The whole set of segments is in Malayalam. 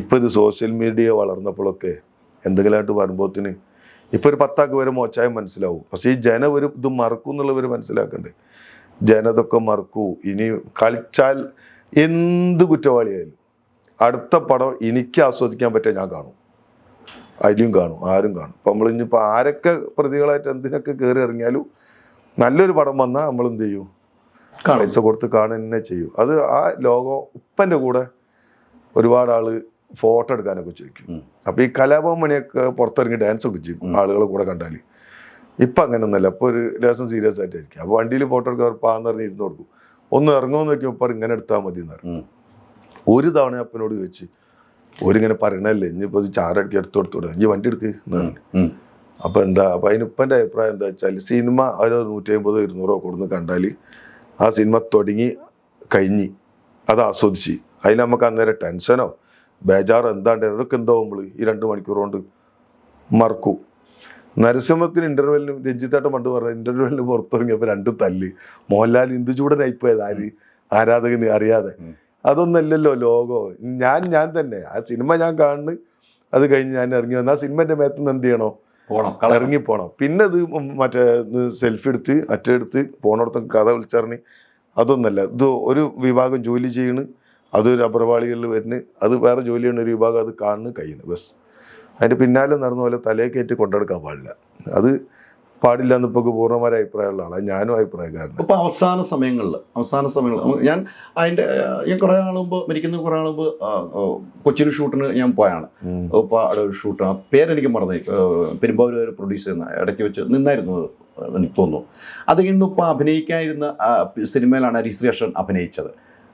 ഇപ്പോൾ ഇത് സോഷ്യൽ മീഡിയ വളർന്നപ്പോഴൊക്കെ എന്തെങ്കിലുമായിട്ട് വരുമ്പോത്തിന് ഇപ്പോൾ ഒരു പത്താക്ക് വരെ മോച്ചായം മനസ്സിലാവും. പക്ഷേ ഈ ജന ഒരു ഇത് മറക്കും എന്നുള്ളവർ മനസ്സിലാക്കണ്ടേ? ജനതൊക്കെ മറക്കൂ. ഇനി കളിച്ചാൽ എന്ത് കുറ്റവാളിയായാലും അടുത്ത പടം എനിക്ക് ആസ്വദിക്കാൻ പറ്റിയ ഞാൻ കാണും. അതിലും കാണും ആരും കാണും. അപ്പം നമ്മൾ ഇനിയിപ്പോൾ ആരൊക്കെ പ്രതികളായിട്ട് എന്തിനൊക്കെ കയറി ഇറങ്ങിയാലും നല്ലൊരു പടം വന്നാൽ നമ്മൾ എന്ത് ചെയ്യും. പൈസ കൊടുത്ത് കാണുക തന്നെ ചെയ്യും. അത് ആ ലോകം ഉപ്പന്റെ കൂടെ ഒരുപാട് ആൾ ഫോട്ടോ എടുക്കാനൊക്കെ ചോദിക്കും. ഉം. അപ്പൊ ഈ കലാഭവൻ മണിയൊക്കെ പുറത്തിറങ്ങി ഡാൻസ് ഒക്കെ ചെയ്യും ആളുകളെ കൂടെ കണ്ടാൽ ഇപ്പൊ അങ്ങനെയൊന്നുമല്ല അപ്പോൾ ഒരു ലേശം സീരിയസ് ആയിട്ടായിരിക്കും. അപ്പോൾ വണ്ടിയിൽ ഫോട്ടോ എടുക്കാൻ പാന്ന് പറഞ്ഞ് ഇരുന്ന് കൊടുക്കും. ഒന്ന് ഇറങ്ങുമെന്ന് നോക്കിയപ്പോൾ ഇപ്പം ഇങ്ങനെ എടുത്താൽ മതി എന്ന് പറഞ്ഞു. ഒരു തവണ അപ്പനോട് ചോദിച്ചു ഓരിങ്ങനെ പറയണല്ലേ ഇനിയിപ്പോ ഇത് ചാറടിക്ക് എടുത്തു കൊടുത്തോടെ ഇനി വണ്ടി എടുക്ക് എന്ന് പറഞ്ഞു. ഉം. അപ്പൊ എന്താ അപ്പൊ അതിന് ഇപ്പന്റെ അഭിപ്രായം എന്താ വെച്ചാൽ സിനിമ ഒരു നൂറ്റി അമ്പതോ ഇരുന്നൂറോ കൊടുന്ന് കണ്ടാൽ ആ സിനിമ തുടങ്ങി കഴിഞ്ഞ് അത് ആസ്വദിച്ച് അതിൽ നമുക്ക് അന്നേരം ടെൻഷനോ ബേജാറോ എന്താണ്ട് അതൊക്കെ എന്താവും നമ്മൾ ഈ രണ്ട് മണിക്കൂർ കൊണ്ട് മറക്കൂ. നരസിംഹത്തിന് ഇന്റർവെല്ലിന് രഞ്ജിത്താട്ടം പണ്ട് പറഞ്ഞ ഇന്റർവെല്ലിന് പുറത്തിറങ്ങിയപ്പോൾ രണ്ട് തല്ല്. മോഹൻലാൽ ഇന്ദു ചൂടനായിപ്പോയത് ആര്? ആരാധകന് അറിയാതെ. അതൊന്നല്ലല്ലോ ലോകോ. ഞാൻ ഞാൻ തന്നെ. ആ സിനിമ ഞാൻ കാണുന്നു അത് കഴിഞ്ഞ് ഞാൻ ഇറങ്ങി വന്ന് ആ സിനിമന്റെ മേത്ത് നിന്ന് എന്ത് ചെയ്യണോ? പോകണം ഇറങ്ങി പോകണം പിന്നെ അത് മറ്റേ സെൽഫി എടുത്ത് അറ്റെടുത്ത് പോണോടത്തും കഥ വിളിച്ചറിഞ്ഞ്. അതൊന്നല്ല. ഇത് ഒരു വിഭാഗം ജോലി ചെയ്യണ്. അത് റബ്ബർവാളികളിൽ വരുന്ന അത് വേറെ ജോലി ചെയ്യുന്ന ഒരു വിഭാഗം അത് കാണുന്നു കഴിയുന്നു ബസ്. അതിന്റെ പിന്നാലെ നടന്ന പോലെ തലയെ കയറ്റി കൊണ്ടെടുക്കാൻ പാടില്ല. അത് പാടില്ല എന്ന് ഇപ്പോൾ പൂർണമായ അഭിപ്രായമുള്ള ആളാണ് ഞാനും അഭിപ്രായക്കാരൻ ഇപ്പൊ അവസാന സമയങ്ങളിൽ അവസാന സമയങ്ങളിൽ ഞാൻ അതിന്റെ ഞാൻ കുറേ നാൾ മുമ്പ് മരിക്കുന്ന കുറേ നാൾ മുമ്പ് ആ, കൊച്ചിയിൽ ഷൂട്ടിന് ഞാൻ പോയാണ്. ഷൂട്ട് ആ പേരെനിക്ക് മറന്നു പെരുമ്പാവൂർ വരെ പ്രൊഡ്യൂസ് ചെയ്യുന്ന ഇടയ്ക്ക് വെച്ച് നിന്നായിരുന്നു അത് എനിക്ക് തോന്നുന്നു. അത് കഴിഞ്ഞിപ്പോൾ അഭിനയിക്കാതിരുന്ന സിനിമയിലാണ് രജിസ്ട്രേഷൻ അഭിനയിച്ചത്.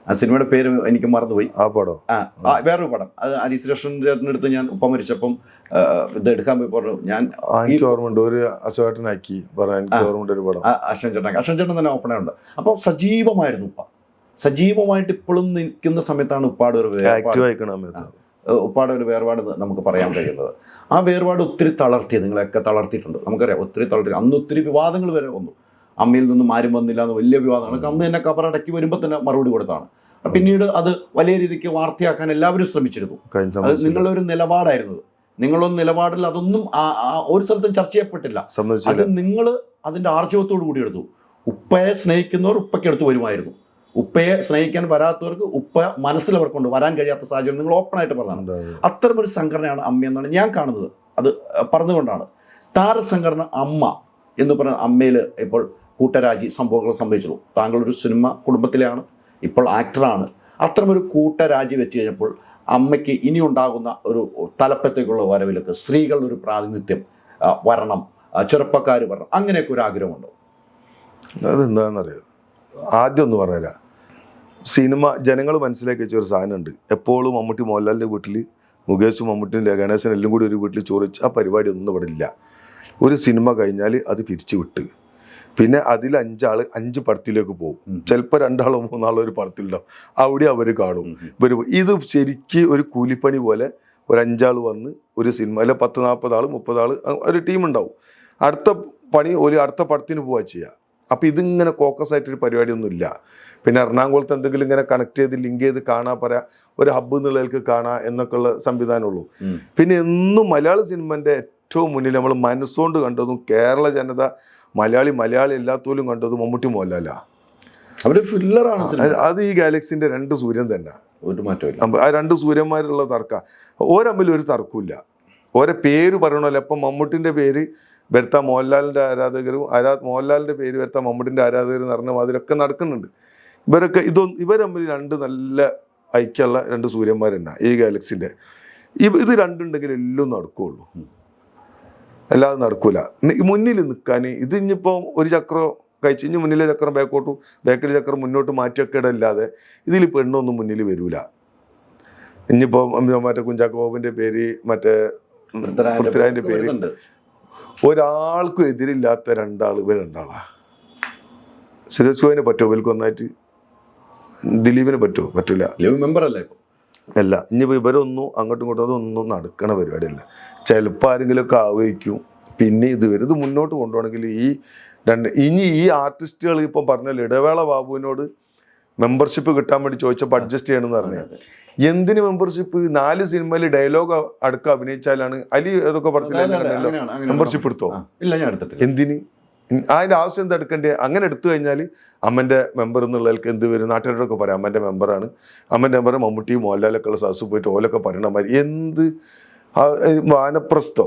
ആ സിനിമയുടെ പേര് എനിക്ക് മറന്നുപോയി. ആ പടം. ആ വേറൊരു പടം. അത് ഹരീശ്രേഷൻ ചേട്ടന്റെ അടുത്ത് ഞാൻ ഉപ്പ മരിച്ചപ്പം ഇത് എടുക്കാൻ പോയി പറഞ്ഞു. ഞാൻ എനിക്ക് ഓർമ്മയുണ്ട്. ഒരു എനിക്ക് ഓർമ്മയുണ്ട് ഒരു പടം. അശ്വൻ ചേട്ടൻ അശ്വൻ ചേട്ടൻ തന്നെ ഓപ്പണേ ഉണ്ട്. അപ്പോൾ സജീവമായിരുന്നു ഉപ്പ. സജീവമായിട്ട് ഇപ്പോഴും നിൽക്കുന്ന സമയത്താണ് ഉപ്പാട് ഒരു ഉപ്പാട് ഒരു വേർപാട് നമുക്ക് പറയാൻ കഴിയുന്നത്. ആ വേർപാട് ഒത്തിരി തളർത്തി നിങ്ങളെയൊക്കെ തളർത്തിയിട്ടുണ്ട്. നമുക്കറിയാം ഒത്തിരി തളർത്തി. അന്ന് ഒത്തിരി വിവാദങ്ങൾ വരെ വന്നു. അമ്മയിൽ നിന്നും ആരും വന്നില്ല എന്ന് വലിയ വിവാദമാണ്. അന്ന് തന്നെ കബറടക്കി വരുമ്പോൾ തന്നെ മറുപടി കൊടുത്താണ്. പിന്നീട് അത് വലിയ രീതിക്ക് വാർത്തയാക്കാൻ എല്ലാവരും ശ്രമിച്ചിരുന്നു. അത് നിങ്ങളൊരു നിങ്ങളുടെ ഒരു നിലപാടായിരുന്നത് നിങ്ങളൊന്നും നിലപാടിൽ അതൊന്നും ഒരു സ്ഥലത്തും ചർച്ച ചെയ്യപ്പെട്ടില്ല. അത് നിങ്ങൾ അതിന്റെ ആർജവത്തോടു കൂടി എടുത്തു. ഉപ്പയെ സ്നേഹിക്കുന്നവർ ഉപ്പയ്ക്ക് എടുത്തു വരുമായിരുന്നു. ഉപ്പയെ സ്നേഹിക്കാൻ വരാത്തവർക്ക് ഉപ്പ മനസ്സിൽ അവർക്കുണ്ട് വരാൻ കഴിയാത്ത സാഹചര്യം നിങ്ങൾ ഓപ്പൺ ആയിട്ട് പറഞ്ഞതാണ്. അത്തരമൊരു സംഘടനയാണ് അമ്മ എന്നാണ് ഞാൻ കാണുന്നത്. അത് പറഞ്ഞുകൊണ്ടാണ്. താരസംഘടന അമ്മ എന്ന് പറഞ്ഞ അമ്മയിൽ ഇപ്പോൾ കൂട്ടരാജി സംഭവങ്ങൾ സംഭവിച്ചുള്ളൂ താങ്കളൊരു സിനിമ കുടുംബത്തിലെയാണ് ഇപ്പോൾ ആക്ടറാണ്. അത്തരമൊരു കൂട്ടരാജി വെച്ച് കഴിഞ്ഞപ്പോൾ അമ്മയ്ക്ക് ഇനി ഉണ്ടാകുന്ന ഒരു തലപ്പത്തേക്കുള്ള വരവിലൊക്കെ സ്ത്രീകളുടെ ഒരു പ്രാതിനിധ്യം വരണം ചെറുപ്പക്കാർ വരണം അങ്ങനെയൊക്കെ ഒരു ആഗ്രഹമുണ്ടോ? അതെന്താണെന്നറിയോ ആദ്യം ഒന്ന് പറഞ്ഞുതരാം. സിനിമ ജനങ്ങൾ മനസ്സിലാക്കി വെച്ച ഒരു സാധനമുണ്ട്. എപ്പോഴും മമ്മൂട്ടി മോഹൻലാലിന്റെ വീട്ടിൽ മുകേഷും മമ്മൂട്ടിയും ഗണേശനും എല്ലാം കൂടി ഒരു വീട്ടിൽ ചോദിച്ച് ആ പരിപാടി ഒന്നും ഇവിടെ ഇല്ല. ഒരു സിനിമ കഴിഞ്ഞാൽ അത് പിരിച്ചു വിട്ട് പിന്നെ അതിൽ അഞ്ചാൾ അഞ്ച് പടത്തിലേക്ക് പോകും. ചിലപ്പോൾ രണ്ടാളോ മൂന്നാളോ ഒരു പടത്തിലുണ്ടാവും. അവിടെ അവർ കാണും. ഇവർ ഇത് ശരിക്കും ഒരു കൂലിപ്പണി പോലെ ഒരു അഞ്ചാൾ വന്ന് ഒരു സിനിമ അല്ലെ പത്ത് നാൽപ്പത് ആൾ മുപ്പത് ആൾ ഒരു ടീം ഉണ്ടാവും അടുത്ത പണി ഒരു അടുത്ത പടത്തിന് പോവാ ചെയ്യുക അപ്പം ഇതിങ്ങനെ ഫോക്കസ് ആയിട്ടൊരു പരിപാടിയൊന്നും ഇല്ല. പിന്നെ എറണാകുളത്ത് എന്തെങ്കിലും ഇങ്ങനെ കണക്ട് ചെയ്ത് ലിങ്ക് ചെയ്ത് കാണാൻ പറയാ ഒരു ഹബ്ബ് എന്നുള്ളതിലേക്ക് കാണാം എന്നൊക്കെയുള്ള സംവിധാനമുള്ളൂ. പിന്നെ എന്നും മലയാള സിനിമന്റെ ഏറ്റവും മുന്നിൽ നമ്മൾ മനസ്സുകൊണ്ട് കണ്ടതും കേരള ജനത മലയാളി മലയാളി എല്ലാത്തോലും കണ്ടതും മമ്മൂട്ടി മോഹൻലാല അവരുടെ ഫില്ലറാണ് അത് ഈ ഗാലക്സിന്റെ രണ്ട് സൂര്യൻ തന്നെ. ഒരു മാറ്റമില്ല ആ രണ്ട് സൂര്യന്മാരുള്ള തർക്ക. ഓരമ്മിൽ ഒരു തർക്കമില്ല ഓരോ പേര് പറയണമല്ലോ. അപ്പം മമ്മൂട്ടിന്റെ പേര് വരുത്ത മോഹൻലാലിന്റെ ആരാധകരും ആരാ മോഹൻലാലിന്റെ പേര് വരുത്ത മമ്മൂട്ടിന്റെ ആരാധകരും എന്ന് പറഞ്ഞ നടക്കുന്നുണ്ട്. ഇവരൊക്കെ ഇതൊന്നും ഇവർ തമ്മിൽ രണ്ട് നല്ല ഐക്യമുള്ള രണ്ട് സൂര്യന്മാർ തന്നെ ഈ ഗാലക്സിന്റെ ഇത് രണ്ടുണ്ടെങ്കിൽ എല്ലാം നടക്കുകയുള്ളൂ അല്ലാതെ നടക്കൂല. മുന്നിൽ നിൽക്കാൻ. ഇത് ഇനിയിപ്പോൾ ഒരു ചക്രം കഴിച്ച് ഇനി മുന്നിലെ ചക്രം ബാക്കോട്ടും ബാക്കിലെ ചക്രം മുന്നോട്ട് മാറ്റിയൊക്കെ ഇടല്ലാതെ ഇതിൽ പെണ്ണൊന്നും മുന്നിൽ വരൂല. ഇനിയിപ്പോൾ മറ്റേ കുഞ്ചാക്കോബിന്റെ പേര് മറ്റേ പൃഥ്വിരാജിന്റെ പേര്. ഒരാൾക്കും എതിരില്ലാത്ത രണ്ടാൾ ഇവർ രണ്ടാളാ. സുരേഷ് ഗോവിനെ പറ്റുമോ ഇവർക്ക് ഒന്നായിട്ട് ദിലീപിന് പറ്റുമോ പറ്റൂല. മെമ്പറല്ലേ മെമ്പർ അല്ലേ ഇനിയിപ്പോൾ ഇവരൊന്നും അങ്ങോട്ടും ഇങ്ങോട്ടും അതൊന്നും നടക്കണ പരിപാടിയല്ല. ചിലപ്പോൾ ആരെങ്കിലുമൊക്കെ ആവഹിക്കും പിന്നെ ഇത് വരും ഇത് മുന്നോട്ട് കൊണ്ടുപോകണമെങ്കിൽ ഈ രണ്ട് ഇനി ഈ ആർട്ടിസ്റ്റുകൾ ഇപ്പം പറഞ്ഞല്ലോ ഇടവേള ബാബുവിനോട് മെമ്പർഷിപ്പ് കിട്ടാൻ വേണ്ടി ചോദിച്ചപ്പോൾ അഡ്ജസ്റ്റ് ചെയ്യണമെന്ന് പറഞ്ഞു. എന്തിന് മെമ്പർഷിപ്പ് നാല് സിനിമയിൽ ഡയലോഗ് അടക്കം അഭിനയിച്ചാലാണ് അലി ഏതൊക്കെ പറഞ്ഞില്ല മെമ്പർഷിപ്പ് എടുത്തോ? ഇല്ല ഞാൻ എടുത്തിട്ടില്ല. എന്തിന്? ഉം, അതിന്റെ ആവശ്യം എന്താ എടുക്കേണ്ടത്? അങ്ങനെ എടുത്തു കഴിഞ്ഞാൽ അമ്മന്റെ മെമ്പർ എന്നുള്ളവർക്ക് എന്ത് വരും? നാട്ടുകാരോടൊക്കെ പറയാം അമ്മന്റെ മെമ്പറാണ് അമ്മന്റെ മെമ്പർ മമ്മൂട്ടി മോഹൻലാലൊക്കെ ഉള്ള സദസ്സ് പോയിട്ട് ഓലൊക്കെ പറയണ മാതിരി എന്ത് വാനപ്രസ്ഥോ?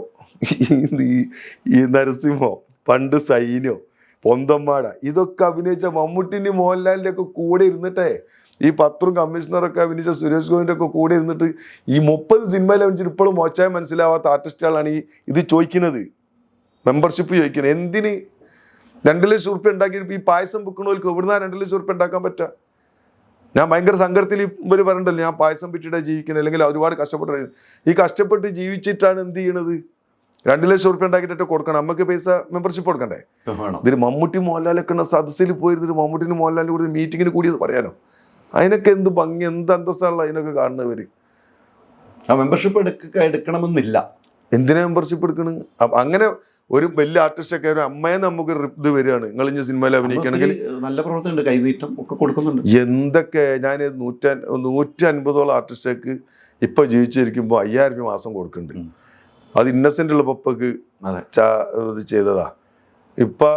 ഈ നരസിംഹോ? പണ്ട് സൈന്യോ? പൊന്തമ്മാട? ഇതൊക്കെ അഭിനയിച്ച മമ്മൂട്ടിന്റെ മോഹൻലാലിന്റെ ഒക്കെ കൂടെ ഇരുന്നിട്ടേ ഈ പത്രം കമ്മീഷണറൊക്കെ അഭിനയിച്ച സുരേഷ് ഗോവിന്റെ ഒക്കെ കൂടെ ഇരുന്നിട്ട് ഈ മുപ്പത് സിനിമയിൽ അഭിനയിച്ചിട്ട് ഇപ്പോഴും മോശമായി മനസ്സിലാവാത്ത ആർട്ടിസ്റ്റുകളാണ് ഈ ഇത് ചോദിക്കുന്നത്. മെമ്പർഷിപ്പ് ചോദിക്കുന്നത്. എന്തിന് രണ്ട് ലക്ഷം ഉറുപ്പ്യ ഉണ്ടാക്കിയിട്ട് ഈ പായസം വിൽക്കണവർക്ക് എവിടുന്നാ രണ്ട് ലക്ഷം ഉറുപ്പ്യ ഉണ്ടാക്കാൻ പറ്റുക? ഞാൻ ഭയങ്കര സങ്കടത്തിൽ ഇവർ പറയണ്ടല്ലോ ഞാൻ പായസം വിറ്റിട്ടാ ജീവിക്കുന്നത് അല്ലെങ്കിൽ ഒരുപാട് കഷ്ടപ്പെട്ട് ഈ കഷ്ടപ്പെട്ട് ജീവിച്ചിട്ടാണ് എന്ത് ചെയ്യണത്? രണ്ട് ലക്ഷം ഉറുപ്പ്യ ഉണ്ടാക്കിയിട്ട് കൊടുക്കണം. നമുക്ക് പൈസ മെമ്പർഷിപ്പ് കൊടുക്കണ്ടേ? ഇതൊരു ഇതിൽ മമ്മൂട്ടി മോഹൻലാലൊക്കെ ഉള്ള സദസ്സിൽ പോയിരുന്നിട്ട് മമ്മൂട്ടിന് മോഹൻലാലിന് കൂടി മീറ്റിങ്ങിന് കൂടിയത് പറയാനോ? അതിനൊക്കെ എന്ത് ഭംഗി എന്ത് അന്തസ്സാണല്ലോ അതിനൊക്കെ കാണുന്നവര്. ആ മെമ്പർഷിപ്പ് എടുക്ക എടുക്കണമെന്നില്ല. എന്തിനാ മെമ്പർഷിപ്പ് എടുക്കണ്? അങ്ങനെ ഒരു വലിയ ആർട്ടിസ്റ്റ് ഒക്കെ ഒരു അമ്മയെ നമുക്ക് ഇത് വരികയാണ്. നിങ്ങൾ ഇനി സിനിമയിൽ അഭിനയിക്കണമെങ്കിൽ നല്ല പ്രവർത്തനമുണ്ട് കൈനീട്ടം ഒക്കെ കൊടുക്കുന്നുണ്ട്. എന്തൊക്കെ ഞാൻ നൂറ്റ നൂറ്റി അൻപതോളം ആർട്ടിസ്റ്റേക്ക് ഇപ്പൊ ജീവിച്ചിരിക്കുമ്പോൾ അയ്യായിരം രൂപ മാസം കൊടുക്കുന്നുണ്ട്. അത് ഇന്നസെന്റ് ഉള്ള പപ്പക്ക് ഇത് ചെയ്തതാ. ഇപ്പൊ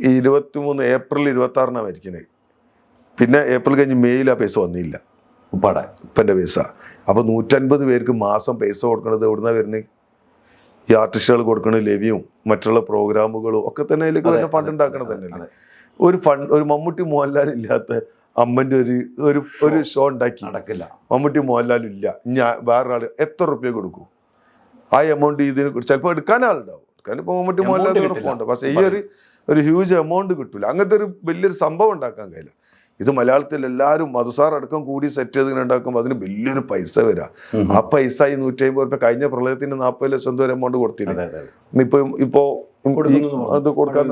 ഇരുപത്തി മൂന്ന് ഏപ്രിൽ ഇരുപത്തി ആറിനാണ് മരിക്കുന്നത് പിന്നെ ഏപ്രിൽ കഴിഞ്ഞ് മെയ്യിൽ ആ പൈസ വന്നില്ല. ഉപ്പാടെ. ഇപ്പന്റെ പൈസ. അപ്പൊ നൂറ്റൻപത് പേർക്ക് മാസം പൈസ കൊടുക്കണത് എവിടുന്നാ വരുന്നത്? ഈ ആർട്ടിസ്റ്റുകൾ കൊടുക്കുന്ന ലെവിയും മറ്റുള്ള പ്രോഗ്രാമുകളും ഒക്കെ തന്നെ അതിലേക്ക് തന്നെ ഫണ്ട് ഉണ്ടാക്കണത് ഉണ്ടാക്കണം തന്നെയല്ലേ? ഒരു ഫണ്ട് ഒരു മമ്മൂട്ടി മോഹൻലാൽ ഇല്ലാത്ത അമ്മന്റെ ഒരു ഒരു ഒരു ഷോ ഉണ്ടാക്കി. നടക്കില്ല. മമ്മൂട്ടി മോഹൻലാൽ ഇല്ല. ഞാൻ വേറൊരാൾ എത്ര റുപ്യ കൊടുക്കും? ആ എമൗണ്ട് ഇതിനെ കുറിച്ച് ചിലപ്പോൾ എടുക്കാൻ ആളുണ്ടാവും. എടുക്കാൻ ഇപ്പോൾ മമ്മൂട്ടി മോഹൻലാൽ. പക്ഷേ ഈ ഒരു ഒരു ഹ്യൂജ് എമൗണ്ട് കിട്ടില്ല അങ്ങനത്തെ ഒരു വലിയൊരു സംഭവം ഉണ്ടാക്കാൻ കഴിയില്ല. ഇത് മലയാളത്തിൽ എല്ലാവരും മധുസാർ അടക്കം കൂടി സെറ്റ് ചെയ്ത് ഉണ്ടാക്കുമ്പോൾ അതിന് വലിയൊരു പൈസ വരാം. ആ പൈസ ഈ നൂറ്റി അമ്പത് റുപ്യ കഴിഞ്ഞ പ്രളയത്തിന് നാൽപ്പത് ലക്ഷം എന്തോ ഒരു എമൗണ്ട് അതെ ഇപ്പൊ ഇപ്പോ അത് കൊടുക്കാൻ.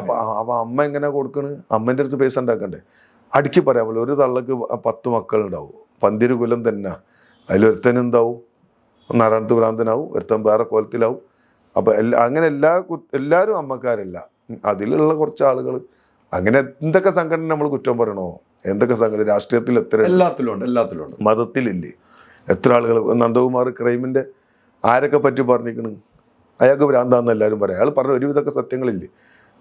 അപ്പൊ അപ്പൊ അമ്മ എങ്ങനെ കൊടുക്കണ്? അമ്മന്റെ അടുത്ത് പൈസ ഉണ്ടാക്കണ്ടേ? അടുക്കി പറയാൻ പോലെ ഒരു തള്ളക്ക് പത്ത് മക്കളുണ്ടാവും. പന്തിരു കുലം തന്നെ. അതിലൊരുത്തൻ എന്താവും? നാരായണത്ത് ഭ്രാന്തനാവും ഒരുത്തൻ വേറെ കോലത്തിലാവും. അപ്പൊ എല്ലാ അങ്ങനെ എല്ലാ എല്ലാവരും അമ്മക്കാരല്ല. അതിലുള്ള കുറച്ച് ആളുകൾ അങ്ങനെ എന്തൊക്കെ സംഘടന നമ്മൾ കുറ്റം പറയണോ? എന്തൊക്കെ സംഘടന? രാഷ്ട്രീയത്തിൽ എത്ര എല്ലാത്തിലും ഉണ്ട് എല്ലാത്തിലും ഉണ്ട്. മതത്തിലില്ലേ? എത്ര ആളുകൾ? നന്ദകുമാർ ക്രൈമിന്റെ ആരൊക്കെ പറ്റി പറഞ്ഞിരിക്കണ്? അയാൾക്ക് ഭ്രാന്താന്ന് എല്ലാവരും പറയാം. അയാൾ പറഞ്ഞ ഒരുവിധമൊക്കെ സത്യങ്ങളില്ലേ?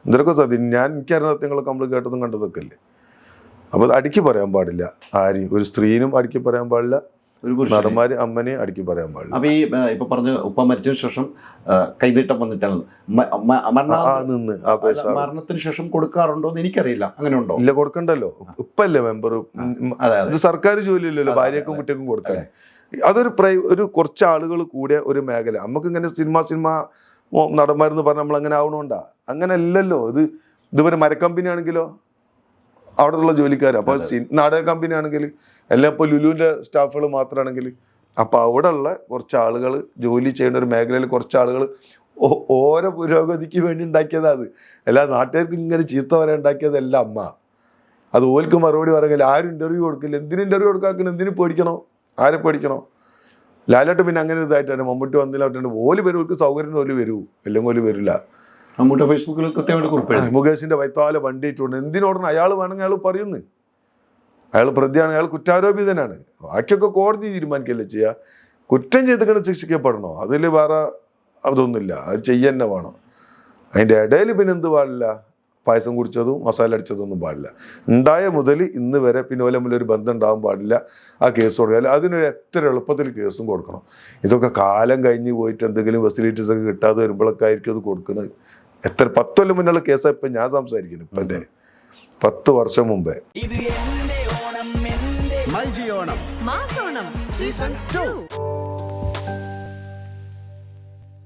എന്തൊക്കെ സത്യം? ഞാൻ എനിക്കറിയുന്ന സത്യങ്ങളൊക്കെ നമ്മൾ കേട്ടതും കണ്ടതൊക്കെ അല്ലേ? അപ്പോൾ അടുക്കി പറയാൻ പാടില്ല ആരെയും. ഒരു സ്ത്രീനും അടുക്കി പറയാൻ പാടില്ല. ഒരു പുരുഷൻ അമ്മനെ അടുക്കി പറയാൻ പാടില്ല. അപ്പൊ ഈ ഇപ്പൊ പറഞ്ഞ ഉപ്പ മരിച്ചതിന് ശേഷം ആ, കൈനീട്ടം വന്നിട്ടാണ്. മരണത്തിന് ശേഷം കൊടുക്കാറുണ്ടോ എന്ന് എനിക്കറിയില്ല. അങ്ങനെ ഉണ്ടോ? ഇല്ല കൊടുക്കണ്ടല്ലോ. ഇപ്പല്ലേ മെമ്പർ ഇത് സർക്കാർ ജോലിയില്ലല്ലോ. ഇല്ലല്ലോ ഭാര്യക്കും. കുട്ടിക്കും കൊടുക്കാൻ. അതൊരു പ്രൈ ഒരു കുറച്ച് ആളുകൾ കൂടിയ ഒരു മേഖല. നമുക്ക് ഇങ്ങനെ സിനിമ സിനിമ നടന്മാരെന്ന് പറഞ്ഞാൽ നമ്മൾ അങ്ങനെ ആവണോണ്ടാ? അങ്ങനെ അല്ലല്ലോ ഇത് ഇതുവരെ മരക്കമ്പനി ആണെങ്കിലോ അവിടെ ഉള്ള ജോലിക്കാർ അപ്പൊ സി- നാടക കമ്പനി ആണെങ്കിൽ എല്ലാം ഇപ്പോൾ ലുലുവിന്റെ സ്റ്റാഫുകൾ മാത്രമാണെങ്കിൽ അപ്പൊ അവിടെ ഉള്ള കുറച്ച് ആളുകൾ ജോലി ചെയ്യുന്ന ഒരു മേഖലയിൽ കുറച്ച് ആളുകൾ ഓരോ പുരോഗതിക്ക് വേണ്ടി ഉണ്ടാക്കിയതാ അത്. എല്ലാ നാട്ടുകാർക്ക് ഇങ്ങനെ ചീത്ത വരെ ഉണ്ടാക്കിയതല്ല അമ്മ. അത് ഓൽക്ക് മറുപടി പറയുന്നില്ല ആരും ഇന്റർവ്യൂ കൊടുക്കില്ല. എന്തിനു ഇന്റർവ്യൂ കൊടുക്കാക്കണം? എന്തിനു പേടിക്കണോ? ആരെ പേടിക്കണോ? ലാലേട്ട് പിന്നെ അങ്ങനെ ഇതായിട്ടാണ്. മമ്മൂട്ടി വന്നില്ല ഓൽ വരും. ഓൽക്ക് സൗകര്യം ഓൽ വരൂ. അല്ലെങ്കിൽ ഓൽ വരില്ല. മമ്മൂട്ടി ഫേസ്ബുക്കിൽ കൃത്യമായിട്ട് കുറിപ്പ് മുകേഷിന്റെ വൈത്താല വണ്ടി ഇട്ടുണ്ട് എന്തിനോടണം അയാൾ വേണമെങ്കിൽ അയാൾ പറയുന്നു. അയാൾ പ്രതിയാണ് അയാൾ കുറ്റാരോപിതനാണ്. ബാക്കിയൊക്കെ കോടതി തീരുമാനിക്കല്ലേ ചെയ്യുക കുറ്റം ചെയ്തിങ്ങനെ ശിക്ഷിക്കപ്പെടണോ? അതിൽ വേറെ അതൊന്നുമില്ല. അത് ചെയ്യന്നെ വേണം. അതിന്റെ ഇടയിൽ പിന്നെ എന്ത് പാടില്ല? പായസം കുടിച്ചതും മസാല അടിച്ചതൊന്നും പാടില്ല. ഉണ്ടായ മുതൽ ഇന്ന് വരെ പിന്നെ ഓലെ ഒരു ബന്ധം ഉണ്ടാവാൻ പാടില്ല. ആ കേസ് കൊടുക്കുക അതിനൊരു എത്ര എളുപ്പത്തിൽ കേസും കൊടുക്കണം. ഇതൊക്കെ കാലം കഴിഞ്ഞ് പോയിട്ട് എന്തെങ്കിലും ഫെസിലിറ്റീസ് ഒക്കെ കിട്ടാതെ വരുമ്പോഴൊക്കെ ആയിരിക്കും അത് കൊടുക്കുന്നത്. എത്ര പത്ത് കൊല്ലം മുന്നുള്ള കേസാ ഇപ്പം ഞാൻ സംസാരിക്കുന്നു ഇപ്പം എന്റെ പത്ത് വർഷം മുമ്പേ. ഇത് എന്റെ ഓണം എന്റെ മൈജി ഓണം. മാസോണം. Season two